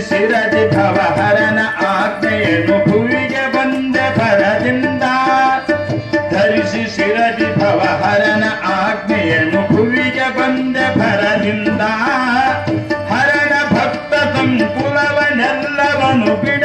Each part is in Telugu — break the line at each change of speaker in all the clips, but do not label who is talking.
ಶಿರದಿ ಭವಹರನ ಆಜ್ಞೆಯನ್ನು ಭುವಿಗೆ ಬಂದ ಭರದಿಂದ. ಧರಿಸಿ ಶಿರದಿ ಭವಹರನ ಆಜ್ಞೆಯನ್ನು ಭುವಿಗೆ ಬಂದ ಭರದಿಂದ. ಹರನ ಭಕ್ತ ಸಂಕುಲವನೆಲ್ಲವನು ಬಿಡ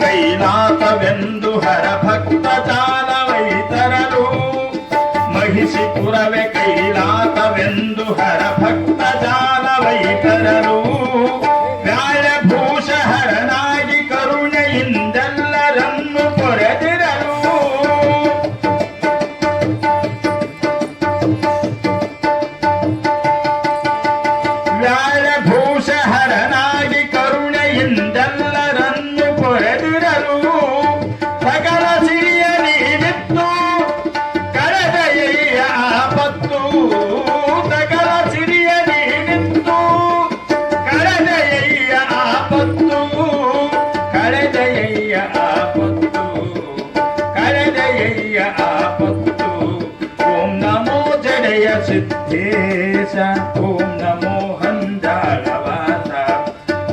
కైలాత వెందు హర భక్త చాలవైతరలు మహిషిపురమే కైలాసవెందు హర భక్త చాలవైతరలు मंगल भूषहरणा सिद्धेश ॐ नमो हन्दालवास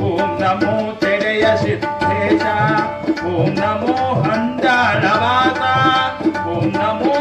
ॐ नमो जय सिद्धेश ॐ नमो हन्दालवास ॐ नमो